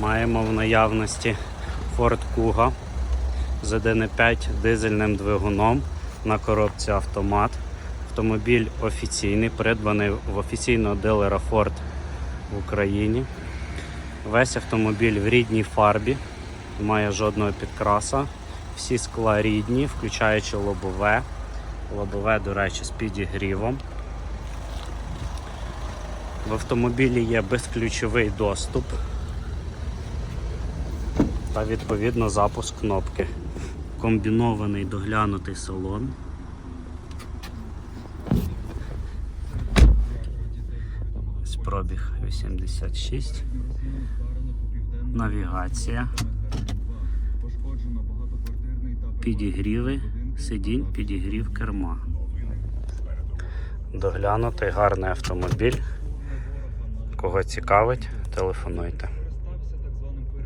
Маємо в наявності Ford Kuga з 1.5 дизельним двигуном на коробці автомат. Автомобіль офіційний, придбаний в офіційного дилера Ford в Україні. Весь автомобіль в рідній фарбі, немає жодного підкраса. Всі скла рідні, включаючи лобове. Лобове, до речі, з підігрівом. В автомобілі є безключовий доступ та відповідно запуск кнопки. Комбінований доглянутий салон. Ось Пробіг 86. Навігація. Підігріви сидінь, підігрів керма. Доглянутий гарний автомобіль. Кого цікавить, телефонуйте.